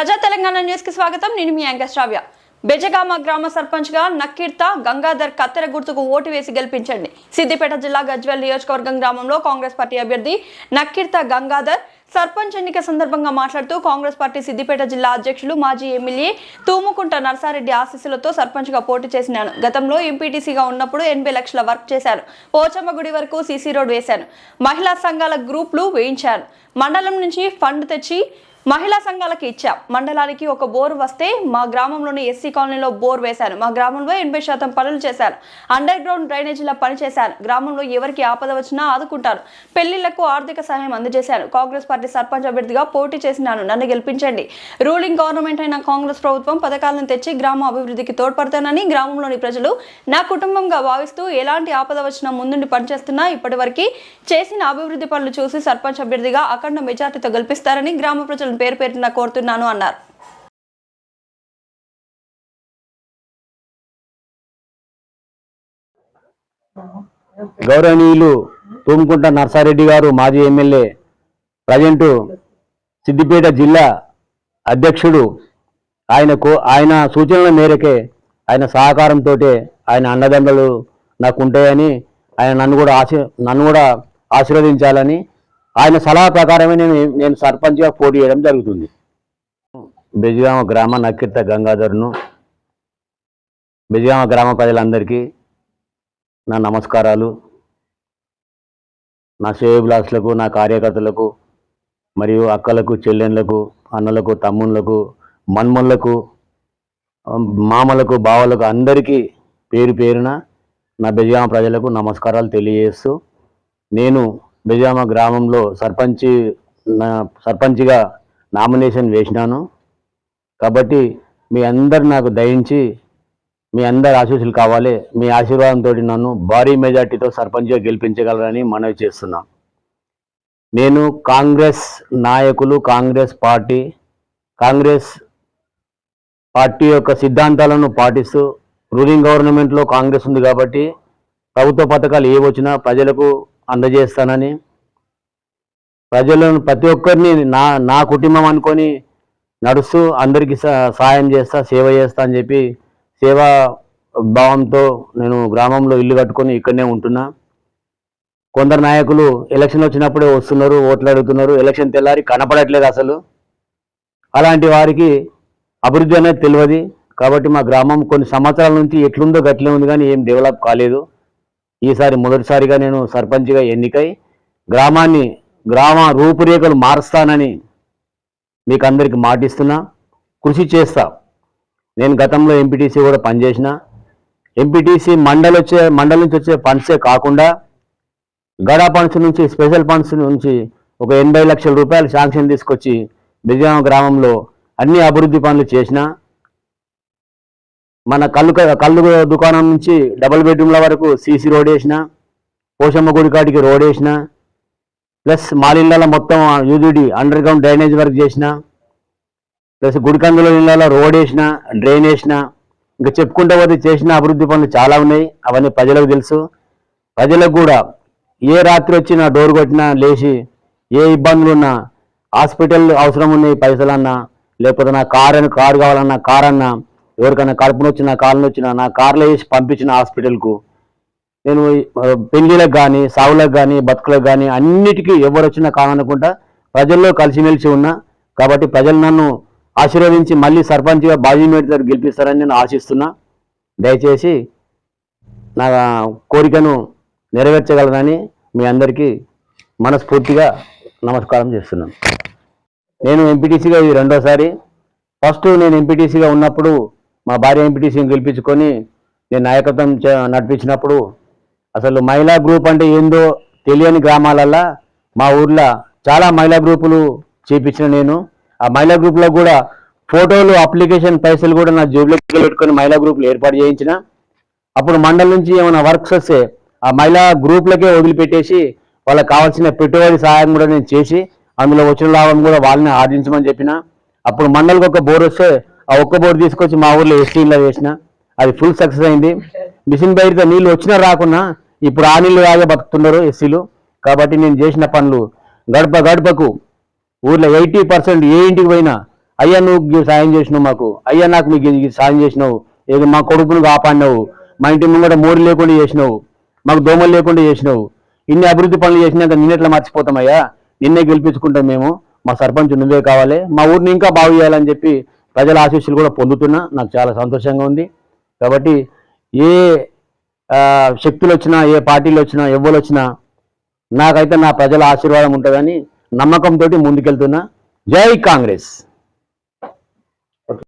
ప్రజా తెలంగాణ న్యూస్కి స్వాగతం. నేను మీ యాంకర్ శ్రావ్య. బెజగామ గ్రామ సర్పంచ్గా నక్కీర్త గంగాధర్ కత్తెర గుర్తుకు ఓటు వేసి గెలిపించండి. సిద్దిపేట జిల్లా గజ్వెల్ నియోజకవర్గం గ్రామంలో కాంగ్రెస్ పార్టీ అభ్యర్థి నక్కీర్త గంగాధర్ సర్పంచ్ ఎన్నిక సందర్భంగా మాట్లాడుతూ కాంగ్రెస్ పార్టీ సిద్దిపేట జిల్లా అధ్యక్షులు మాజీ ఎమ్మెల్యే తూముకుంట నర్సారెడ్డి ఆశీస్సులతో సర్పంచ్గా పోటీ చేసినాను. గతంలో ఎంపీటీసీగా ఉన్నప్పుడు ఎనభై లక్షల వర్క్ చేశాను. పోచమ్మ గుడి వరకు సీసీ రోడ్ వేశాను. మహిళా సంఘాల గ్రూపులు వేయించాను. మండలం నుంచి ఫండ్ తెచ్చి మహిళా సంఘాలకు ఇచ్చాం. మండలానికి ఒక బోర్ వస్తే మా గ్రామంలోని ఎస్సీ కాలనీలో బోర్ వేశాను మా గ్రామంలో ఎనభై శాతం పనులు చేశాను అండర్ గ్రౌండ్ డ్రైనేజీలో పనిచేశాను గ్రామంలో ఎవరికి ఆపద వచ్చినా ఆదుకుంటాను పెళ్ళిళ్ళకు ఆర్థిక సహాయం అందజేశాను కాంగ్రెస్ పార్టీ సర్పంచ్ అభ్యర్థిగా పోటీ చేసినాను. నన్ను గెలిపించండి. రూలింగ్ గవర్నమెంట్ అయిన కాంగ్రెస్ ప్రభుత్వం పథకాలను తెచ్చి గ్రామ అభివృద్ధికి తోడ్పడతానని గ్రామంలోని ప్రజలు నా కుటుంబంగా భావిస్తూ ఎలాంటి ఆపద వచ్చినా ముందుండి పనిచేస్తున్నా ఇప్పటివరకు చేసిన అభివృద్ధి పనులు చూసి సర్పంచ్ అభ్యర్థిగా అఖండ మెజార్టీతో గెలిపిస్తారని గ్రామ ప్రజలు ప్రజలను పేరు పేరున కోరుతున్నాను అన్నారు. గౌరవనీయులు తూముకుంట నర్సారెడ్డి గారు మాజీ ఎమ్మెల్యే ప్రజెంటు సిద్దిపేట జిల్లా అధ్యక్షుడు. ఆయనకు ఆయన సూచనల మేరకే ఆయన సహకారంతో ఆయన అన్నదండలు నాకు ఉంటాయని ఆయన నన్ను కూడా ఆశీ నన్ను కూడా ఆశీర్వదించాలని ఆయన సలహా ప్రకారమే నేను నేను సర్పంచ్గా పోటీ చేయడం జరుగుతుంది. బెజగామ గ్రామ నక్కిర్త గంగాధర్ను బెజగామ గ్రామ ప్రజలందరికీ నా నమస్కారాలు. నా శ్రేయభిలాషులకు నా కార్యకర్తలకు మరియు అక్కలకు చెల్లెళ్ళకు అన్నలకు తమ్ముళ్ళకు మన్మళ్ళకు మామలకు బావలకు అందరికీ పేరు పేరున నా బెజగామ ప్రజలకు నమస్కారాలు తెలియజేస్తూ నేను బెజగామ గ్రామంలో సర్పంచి నా నామినేషన్ వేసినాను. కాబట్టి మీ అందరు నాకు దయించి మీ అందరి ఆశీస్సులు కావాలి. మీ ఆశీర్వాదంతో నన్ను భారీ మెజార్టీతో సర్పంచ్గా గెలిపించగలరని మనవి చేస్తున్నాను నేను కాంగ్రెస్ నాయకులు కాంగ్రెస్ పార్టీ కాంగ్రెస్ పార్టీ యొక్క సిద్ధాంతాలను పాటిస్తూ రూలింగ్ గవర్నమెంట్లో కాంగ్రెస్ ఉంది కాబట్టి ప్రభుత్వ పథకాలు ఏ వచ్చినా ప్రజలకు అందజేస్తానని ప్రజలను ప్రతి ఒక్కరిని నా నా కుటుంబం అనుకొని నడుస్తూ అందరికీ సహాయం చేస్తా సేవ చేస్తా అని చెప్పి సేవా భావంతో నేను గ్రామంలో ఇల్లు కట్టుకొని ఇక్కడనే ఉంటున్నా. కొందరు నాయకులు ఎలక్షన్ వచ్చినప్పుడే వస్తున్నారు ఓట్లు అడుగుతున్నారు ఎలక్షన్ తెల్లారి కనపడట్లేదు అసలు. అలాంటి వారికి అభివృద్ధి అనేది తెలియదు కాబట్టి మా గ్రామం కొన్ని సంవత్సరాల నుంచి ఎట్లుందో గట్లే ఉంది కానీ ఏం డెవలప్ కాలేదు. ఈసారి మొదటిసారిగా నేను సర్పంచ్గా ఎన్నికై గ్రామాన్ని గ్రామ రూపురేఖలు మారుస్తానని మీకు అందరికి మాటిస్తున్నా కృషి చేస్తా. నేను గతంలో ఎంపీటీసీ కూడా పనిచేసిన. ఎంపీటీసీ మండలి వచ్చే మండలి నుంచి వచ్చే ఫండ్సే కాకుండా గడా ఫండ్స్ నుంచి స్పెషల్ ఫండ్స్ నుంచి ఒక ఎనభై లక్షల రూపాయలు శాంక్షన్ తీసుకొచ్చి బిజామ గ్రామంలో అన్ని అభివృద్ధి పనులు చేసిన మన కళ్ళు కళ్ళు దుకాణం నుంచి డబుల్ బెడ్రూమ్ల వరకు సీసీ రోడ్ వేసిన పోషమ్మ గుడి కాటికి రోడ్ వేసిన ప్లస్ మాలిళ్ళ మొత్తం UGD underground drainage work చేసిన ప్లస్ గుడికందుల ఇళ్ళలో రోడ్ వేసిన డ్రైన్ వేసిన ఇంకా చెప్పుకుంటే పోతే చేసిన అభివృద్ధి పనులు చాలా ఉన్నాయి. అవన్నీ ప్రజలకు తెలుసు. ప్రజలకు కూడా ఏ రాత్రి వచ్చినా డోర్ కొట్టినా లేచి ఏ ఇబ్బందులు ఉన్నా హాస్పిటల్ అవసరం ఉన్నాయి పైసలన్నా లేకపోతే నా కారు అని కారు కావాలన్నా కార్ అన్నా ఎవరికైనా కడుపు నొచ్చిన కాళ్ళు వచ్చినా నా కార్లో వేసి పంపించిన హాస్పిటల్కు నేను పెళ్ళిలకు కానీ సావులకు కానీ బతుకులకు కానీ అన్నిటికీ ఎవరు వచ్చినా కాదనుకుంటా ప్రజల్లో కలిసిమెలిసి ఉన్నా కాబట్టి ప్రజలు నన్ను ఆశీర్వదించి మళ్ళీ సర్పంచ్గా బాజీ మేడితో గెలిపిస్తారని నేను ఆశిస్తున్నా. దయచేసి నా కోరికను నెరవేర్చగలరని మీ అందరికీ మనస్ఫూర్తిగా నమస్కారం చేస్తున్నాను. నేను ఎంపీటీసీగా ఇది రెండోసారి. ఫస్ట్ నేను ఎంపీటీసీగా ఉన్నప్పుడు మా భార్య ఎంపీటీసీని గెలిపించుకొని నేను నాయకత్వం నడిపించినప్పుడు అసలు మహిళా గ్రూప్ అంటే ఏందో తెలియని గ్రామాలల్లో మా ఊర్లో చాలా మహిళా గ్రూపులు చేపించిన నేను. ఆ మహిళా గ్రూప్లో కూడా ఫోటోలు అప్లికేషన్ పైసలు కూడా నా జేబులో పెట్టుకొని మహిళా గ్రూపులు ఏర్పాటు చేయించిన. అప్పుడు మండలం నుంచి ఏమైనా వర్క్స్ వస్తే ఆ మహిళా గ్రూపులకే వదిలిపెట్టేసి వాళ్ళకి కావాల్సిన పెట్టుబడి సహాయం కూడా నేను చేసి అందులో వచ్చిన లాభం కూడా వాళ్ళని ఆర్జించమని చెప్పిన. అప్పుడు మండలికి ఒక బోర్ వస్తే ఆ ఒక్క బోర్డు తీసుకొచ్చి మా ఊర్లో ఎస్టీలో వేసిన అది ఫుల్ సక్సెస్ అయింది. మిషన్ బయటతో నీళ్ళు వచ్చినా రాకున్నా ఇప్పుడు ఆ నీళ్ళు రాగే బతుకుతున్నారు ఎస్సీలు. కాబట్టి నేను చేసిన పనులు గడప గడపకు ఊర్లో ఎయిటీ పర్సెంట్ ఏ ఇంటికి పోయినా అయ్యా నువ్వు సాయం చేసినావు మాకు అయ్యా నాకు మీకు ఇది సాయం చేసినావు ఏదో మా కొడుకును కాపాడినావు మా ఇంటి ముంగట మోడీ లేకుండా చేసినావు మాకు దోమలు లేకుండా చేసినావు ఇన్ని అభివృద్ధి పనులు చేసినాక నిన్నెట్లా మర్చిపోతామయ్యా? నిన్నే గెలిపించుకుంటాం మేము మా సర్పంచ్ నువ్వే కావాలి మా ఊరిని ఇంకా బాగు చేయాలని చెప్పి ప్రజల ఆశీస్సులు కూడా పొందుతున్నా నాకు చాలా సంతోషంగా ఉంది. కాబట్టి ఏ శక్తులు వచ్చినా ఏ పార్టీలు వచ్చినా ఎవరు వచ్చినా నాకైతే నా ప్రజల ఆశీర్వాదం ఉంటుందని నమ్మకంతో ముందుకెళ్తున్నా. జై కాంగ్రెస్.